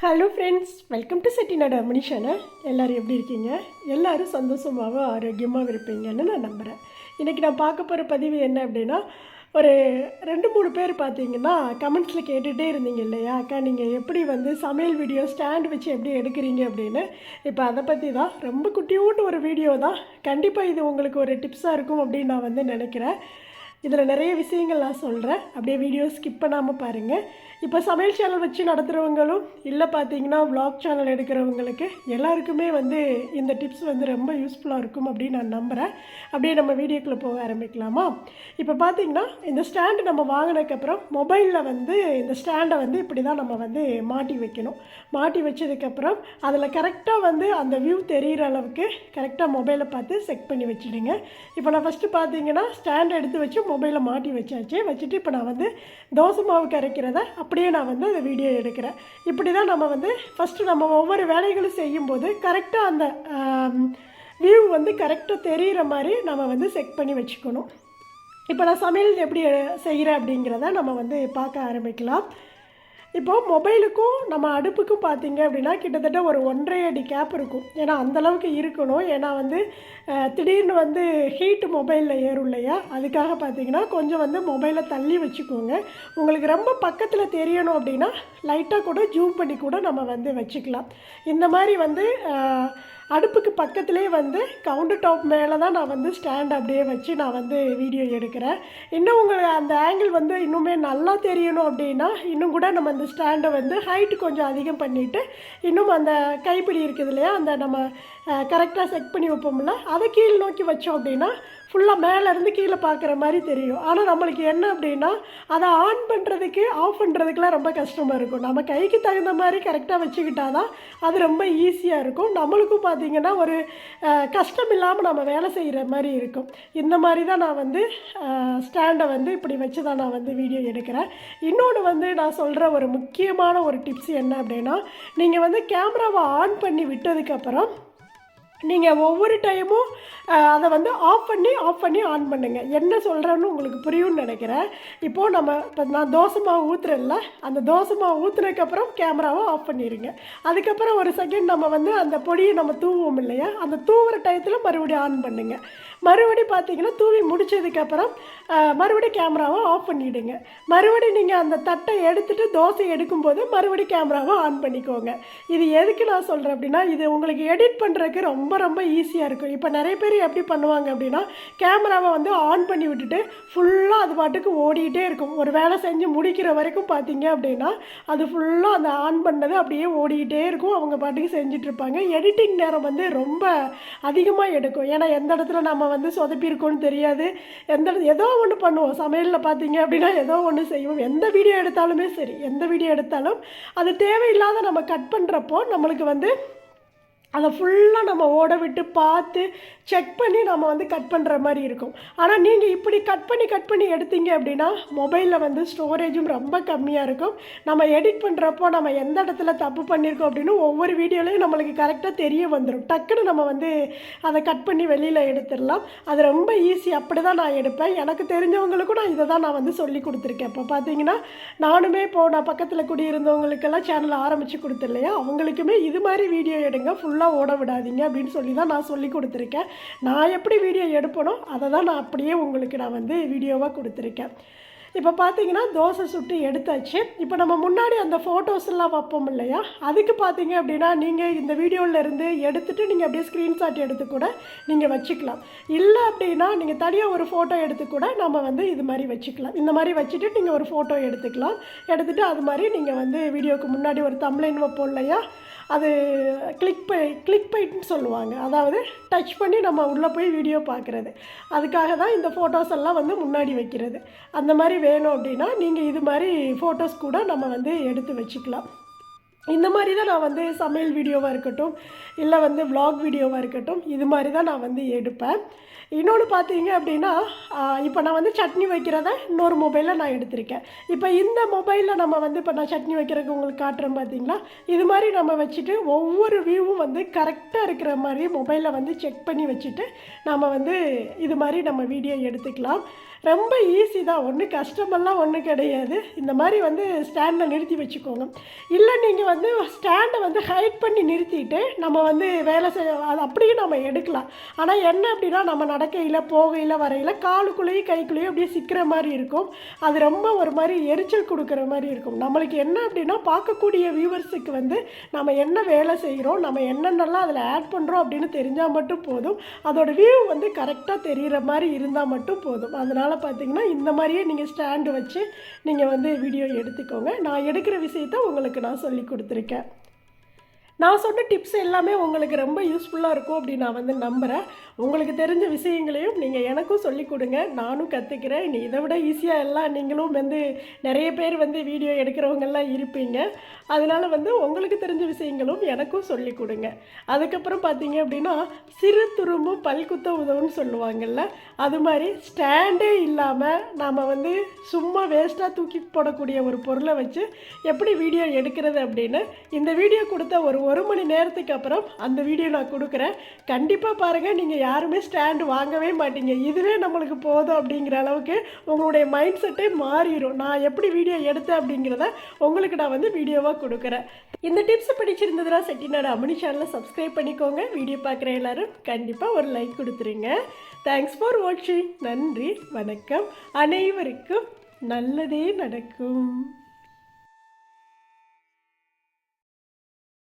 Hello friends welcome to Chettinad மனிஷானே எல்லோரும் எப்படி இருக்கீங்க? எல்லோரும் சந்தோஷமாகவும் ஆரோக்கியமாகவும் இருப்பீங்கன்னு நான் நம்புகிறேன் இன்றைக்கி நான் பார்க்க போகிற பதிவு என்ன அப்படின்னா ஒரு ரெண்டு மூணு பேர் பார்த்தீங்கன்னா கமெண்ட்ஸில் கேட்டுகிட்டே இருந்தீங்க இல்லையா? அக்கா நீங்கள் எப்படி வந்து சமையல் வீடியோ ஸ்டாண்ட் வச்சு எப்படி எடுக்கிறீங்க அப்படின்னு? இப்போ அதை பற்றி தான் ரொம்ப குட்டியூட்டு ஒரு வீடியோ தான். கண்டிப்பாக இது உங்களுக்கு ஒரு டிப்ஸாக இருக்கும் அப்படின்னு நான் வந்து நினைக்கிறேன். இதில் நிறைய விஷயங்கள் நான் சொல்கிறேன். அப்படியே வீடியோ ஸ்கிப் பண்ணாமல் பாருங்கள் இப்போ சமையல் சேனல் வச்சு நடத்துகிறவங்களும் இல்லை பார்த்தீங்கன்னா வ்ளாக் சேனல் எடுக்கிறவங்களுக்கு எல்லாருக்குமே வந்து இந்த டிப்ஸ் வந்து ரொம்ப யூஸ்ஃபுல்லாக இருக்கும் அப்படின்னு நான் நம்புகிறேன் அப்படியே நம்ம வீடியோக்குள்ளே போக ஆரம்பிக்கலாமா? இப்போ பார்த்தீங்கன்னா இந்த ஸ்டாண்டு நம்ம வாங்கினதுக்கப்புறம் மொபைலில் வந்து இந்த ஸ்டாண்டை வந்து இப்படி தான் நம்ம வந்து மாட்டி வைக்கணும். மாட்டி வச்சதுக்கப்புறம் அதில் கரெக்டாக வந்து அந்த வியூ தெரிகிற அளவுக்கு கரெக்டாக மொபைலை பார்த்து செக் பண்ணி வச்சுடுங்க. இப்போ நான் ஃபஸ்ட்டு பார்த்தீங்கன்னா ஸ்டாண்ட் எடுத்து வச்சு மொபைலை மாட்டி வச்சாச்சு. வச்சுட்டு இப்போ நான் வந்து தோசை மாவு கரைக்கிறத அப்படியே நான் வந்து அந்த வீடியோ எடுக்கிறேன். இப்படி தான் நம்ம வந்து ஃபஸ்ட்டு நம்ம ஒவ்வொரு வேலைகளும் செய்யும்போது கரெக்டாக அந்த வியூ வந்து கரெக்டாக தெரிகிற மாதிரி நம்ம வந்து செக் பண்ணி வச்சுக்கணும். இப்போ நான் சமையல் எப்படி செய்கிறேன் அப்படிங்கிறத நம்ம வந்து பார்க்க ஆரம்பிக்கலாம். இப்போது மொபைலுக்கும் நம்ம அடுப்புக்கும் பார்த்தீங்க அப்படின்னா கிட்டத்தட்ட ஒரு ஒன்றரை அடி கேப் இருக்கும். ஏன்னா அந்தளவுக்கு இருக்கணும். ஏன்னா வந்து திடீர்னு வந்து ஹீட்டு மொபைலில் ஏறும் இல்லையா? அதுக்காக பார்த்தீங்கன்னா கொஞ்சம் வந்து மொபைலை தள்ளி வச்சுக்கோங்க. உங்களுக்கு ரொம்ப பக்கத்தில் தெரியணும் அப்படின்னா லைட்டாக கூட ஜூம் பண்ணி கூட நம்ம வந்து வச்சுக்கலாம். இந்த மாதிரி வந்து அடுப்புக்கு பக்கத்துலேயே வந்து கவுண்டர் டாப் மேலே தான் நான் வந்து ஸ்டாண்ட் அப்படியே வச்சு நான் வந்து வீடியோ எடுக்கிறேன். இன்னும் உங்களுக்கு அந்த ஆங்கிள் வந்து இன்னுமே நல்லா தெரியணும் அப்படின்னா இன்னும் கூட நம்ம அந்த ஸ்டாண்டை வந்து ஹைட் கொஞ்சம் அதிகம் பண்ணிவிட்டு இன்னும் அந்த கைப்பிடி இருக்குது இல்லையா அந்த நம்ம கரெக்டாக செட் பண்ணி வைப்போம்ல அதை கீழ் நோக்கி வச்சோம் அப்படின்னா ஃபுல்லாக மேலேருந்து கீழே பார்க்குற மாதிரி தெரியும். ஆனால் நம்மளுக்கு என்ன அப்படின்னா அதை ஆன் பண்ணுறதுக்கு ஆஃப் பண்ணுறதுக்குலாம் ரொம்ப கஷ்டமாக இருக்கும். நம்ம கைக்கு தகுந்த மாதிரி கரெக்டாக வச்சுக்கிட்டா தான் அது ரொம்ப ஈஸியாக இருக்கும். நம்மளுக்கும் பார்த்திங்கன்னா ஒரு கஷ்டம் இல்லாமல் நம்ம வேலை செய்கிற மாதிரி இருக்கும். இந்த மாதிரி தான் நான் வந்து ஸ்டாண்டை வந்து இப்படி வச்சு தான் நான் வந்து வீடியோ எடுக்கிறேன். இன்னொன்று வந்து நான் சொல்கிற ஒரு முக்கியமான ஒரு டிப்ஸ் என்ன அப்படின்னா நீங்கள் வந்து கேமராவை ஆன் பண்ணி விட்டதுக்கப்புறம் நீங்கள் ஒவ்வொரு டைமும் அதை வந்து ஆஃப் பண்ணி ஆஃப் பண்ணி ஆன் பண்ணுங்கள் என்ன சொல்கிறேன்னு உங்களுக்கு புரியும்னு நினைக்கிறேன். இப்போது நம்ம இப்போ நான் தோசை மாவு ஊற்றுறேன்ல அந்த தோசை மாவு ஊற்றுனதுக்கப்புறம் கேமராவை ஆஃப் பண்ணிடுங்க அதுக்கப்புறம் ஒரு செகண்ட் நம்ம வந்து அந்த பொடியை நம்ம தூவோம் இல்லையா? அந்த தூவுற டயத்தில் மறுபடியும் ஆன் பண்ணுங்கள் மறுபடி பார்த்தீங்கன்னா தூவி முடிச்சதுக்கப்புறம் மறுபடி கேமராவை ஆஃப் பண்ணிவிடுங்க மறுபடி நீங்கள் அந்த தட்டை எடுத்துகிட்டு தோசை எடுக்கும்போது மறுபடி கேமராவை ஆன் பண்ணிக்கோங்க. இது எதுக்கு நான் சொல்கிறேன் அப்படின்னா இது உங்களுக்கு எடிட் பண்ணுறதுக்கு ரொம்ப ரொம்ப ரொம்ப ஈஸியாக இருக்கும் இப்போ நிறைய பேர் எப்படி பண்ணுவாங்க அப்படின்னா கேமராவை வந்து ஆன் பண்ணி விட்டுட்டு ஃபுல்லாக அது பாட்டுக்கு ஓடிக்கிட்டே இருக்கும். ஒரு வேலை செஞ்சு முடிக்கிற வரைக்கும் பார்த்தீங்க அப்படின்னா அது ஃபுல்லாக அந்த ஆன் பண்ணது அப்படியே ஓடிக்கிட்டே இருக்கும். அவங்க பாட்டுக்கு செஞ்சிட்ருப்பாங்க எடிட்டிங் நேரம் வந்து ரொம்ப அதிகமாக எடுக்கும். ஏன்னா எந்த இடத்துல நம்ம வந்து சொதப்பியிருக்கோன்னு தெரியாது. எந்த ஏதோ ஒன்று பண்ணுவோம். சமையலில் பார்த்தீங்க அப்படின்னா ஏதோ ஒன்று செய்வோம். எந்த வீடியோ எடுத்தாலுமே சரி. எந்த வீடியோ எடுத்தாலும் அது தேவையில்லாத நம்ம கட் பண்ணுறப்போ நம்மளுக்கு வந்து அதை ஃபுல்லாக நம்ம ஓட விட்டு பார்த்து செக் பண்ணி நம்ம வந்து கட் பண்ணுற மாதிரி இருக்கும். ஆனால் நீங்கள் இப்படி கட் பண்ணி கட் பண்ணி எடுத்தீங்க அப்படின்னா மொபைலில் வந்து ஸ்டோரேஜும் ரொம்ப கம்மியாக இருக்கும். நம்ம எடிட் பண்ணுறப்போ நம்ம எந்த இடத்துல தப்பு பண்ணியிருக்கோம் அப்படின்னு ஒவ்வொரு வீடியோலையும் நம்மளுக்கு கரெக்டாக தெரிய வந்துடும் டக்குன்னு நம்ம வந்து அதை கட் பண்ணி வெளியில் எடுத்துடலாம். அது ரொம்ப ஈஸி அப்படி தான் நான் எடுப்பேன். எனக்கு தெரிஞ்சவங்களுக்கும் நான் இதை தான் நான் வந்து சொல்லி கொடுத்துருக்கேன். இப்போ பார்த்தீங்கன்னா நானுமே இப்போது நான் பக்கத்தில் குடியிருந்தவங்களுக்கெல்லாம் சேனல் ஆரம்பித்து கொடுத்துருலையா அவங்களுக்குமே இது மாதிரி வீடியோ எடுங்க. ஃபுல்லாக ஓட விடாதீங்க அப்படின்னு சொல்லி தான் நான் சொல்லி கொடுத்துருக்கேன். நான் எப்படி வீடியோ எடுப்பனோ அதை தான் நான் அப்படியே உங்களுக்கு நான் வந்து வீடியோவாக கொடுத்துருக்கேன். இப்போ பார்த்தீங்கன்னா தோசை சுட்டு எடுத்தாச்சு. இப்போ நம்ம முன்னாடி அந்த ஃபோட்டோஸ் எல்லாம் வைப்போம் இல்லையா? அதுக்கு பார்த்தீங்க அப்படின்னா நீங்கள் இந்த வீடியோவிலேருந்து இருந்து எடுத்துட்டு நீங்கள் அப்படியே ஸ்க்ரீன்ஷாட் எடுத்து கூட நீங்கள் வச்சுக்கலாம். இல்லை அப்படின்னா நீங்கள் தனியாக ஒரு ஃபோட்டோ எடுத்து கூட நம்ம வந்து இது மாதிரி வச்சுக்கலாம். இந்த மாதிரி வச்சுட்டு நீங்கள் ஒரு ஃபோட்டோ எடுத்துக்கலாம். எடுத்துகிட்டு அது மாதிரி நீங்கள் வந்து வீடியோக்கு முன்னாடி ஒரு தம்ப்லைன் வைப்போம் இல்லையா? அது கிளிக் பை கிளிக் பைட்னு சொல்லுவாங்க. அதாவது டச் பண்ணி நம்ம உள்ளே போய் வீடியோ பார்க்குறது. அதுக்காக தான் இந்த ஃபோட்டோஸ் எல்லாம் வந்து முன்னாடி வைக்கிறது. அந்த மாதிரி வேணும் அப்படின்னா நீங்கள் இது மாதிரி ஃபோட்டோஸ் கூட நம்ம வந்து எடுத்து வச்சுக்கலாம். இந்த மாதிரி தான் நான் வந்து சமையல் வீடியோவாக இருக்கட்டும் இல்லை வந்து வ்ளாக் வீடியோவாக இருக்கட்டும் இது மாதிரி தான் நான் வந்து எடுப்பேன். இன்னொன்று பார்த்தீங்க அப்படின்னா இப்போ நான் வந்து சட்னி வைக்கிறத இன்னொரு மொபைலில் நான் எடுத்திருக்கேன். இப்போ இந்த மொபைலில் நம்ம வந்து இப்போ நான் சட்னி வைக்கிறதுக்கு உங்களுக்கு காட்டுறேன் பார்த்தீங்களா? இது மாதிரி நம்ம வச்சுட்டு ஒவ்வொரு வியூவும் வந்து கரெக்டாக இருக்கிற மாதிரி மொபைலில் வந்து செக் பண்ணி வச்சுட்டு நம்ம வந்து இது மாதிரி நம்ம வீடியோ எடுத்துக்கலாம். ரொம்ப ஈஸி தான். ஒன்றும் கஷ்டமெல்லாம் ஒன்றும் கிடையாது. இந்த மாதிரி வந்து ஸ்டாண்டில் நிறுத்தி வச்சுக்கோங்க. இல்லை நீங்கள் வந்து ஸ்டாண்டை வந்து ஹைட் பண்ணி நிறுத்திட்டு நம்ம வந்து வேலை செய்ய அது அப்படியே நம்ம எடுக்கலாம். ஆனால் என்ன அப்படின்னா நம்ம நடக்கையில் போகையில் வரையில் காலுக்குள்ளேயும் கைக்குள்ளேயும் அப்படியே சிக்கிற மாதிரி இருக்கும். அது ரொம்ப ஒரு மாதிரி எரிச்சல் கொடுக்குற மாதிரி இருக்கும். நம்மளுக்கு என்ன அப்படின்னா பார்க்கக்கூடிய வியூவர்ஸுக்கு வந்து நம்ம என்ன வேலை செய்கிறோம் நம்ம என்னென்னலாம் அதில் ஆட் பண்ணுறோம் அப்படின்னு தெரிஞ்சால் மட்டும் போதும். அதோட வியூ வந்து கரெக்டாக தெரிகிற மாதிரி இருந்தால் மட்டும் போதும். அதனால் பார்த்தீங்கன்னா இந்த மாதிரியே நீங்கள் ஸ்டாண்டு வச்சு நீங்கள் வந்து வீடியோ எடுத்துக்கோங்க. நான் எடுக்கிற விஷயத்த உங்களுக்கு நான் சொல்லி கொடுத்துருக்கேன் நான் சொன்ன டிப்ஸ் எல்லாமே உங்களுக்கு ரொம்ப யூஸ்ஃபுல்லாக இருக்கும் அப்படின்னு நான் வந்து நம்புகிறேன் உங்களுக்கு தெரிஞ்ச விஷயங்களையும் நீங்கள் எனக்கும் சொல்லி கொடுங்க. நானும் கற்றுக்கிறேன் நீ இதை விட ஈஸியாக எல்லாம் நீங்களும் வந்து நிறைய பேர் வந்து வீடியோ எடுக்கிறவங்கெல்லாம் இருப்பீங்க. அதனால் வந்து உங்களுக்கு தெரிஞ்ச விஷயங்களும் எனக்கும் சொல்லி கொடுங்க. அதுக்கப்புறம் பார்த்தீங்க அப்படின்னா சிறு துரும்பு பல்குத்த உதவுன்னு சொல்லுவாங்கல்ல அது மாதிரி ஸ்டாண்டே இல்லாமல் நாம் வந்து சும்மா வேஸ்ட்டாக தூக்கி போடக்கூடிய ஒரு பொருளை வச்சு எப்படி வீடியோ எடுக்கிறது அப்படின்னு இந்த வீடியோ கொடுத்த ஒரு ஒரு மணி நேரத்துக்கு அப்புறம் அந்த வீடியோ நான் கொடுக்குறேன். கண்டிப்பாக பாருங்கள் நீங்கள் யாருமே ஸ்டாண்டு வாங்கவே மாட்டீங்க. இதுவே நம்மளுக்கு போதும் அப்படிங்கிற அளவுக்கு உங்களுடைய மைண்ட் செட்டே மாறிடும் நான் எப்படி வீடியோ எடுத்தேன் அப்படிங்கிறத உங்களுக்கு நான் வந்து வீடியோவாக கொடுக்குறேன். இந்த டிப்ஸ் பிடிச்சிருந்ததுனா செட்டிநாடு அமினி சேனலை சப்ஸ்கிரைப் பண்ணிக்கோங்க. வீடியோ பார்க்குற எல்லாரும் கண்டிப்பாக ஒரு லைக் கொடுத்துருங்க. தேங்க்ஸ் ஃபார் வாட்சிங் நன்றி வணக்கம். அனைவருக்கும் நல்லதே நடக்கும்.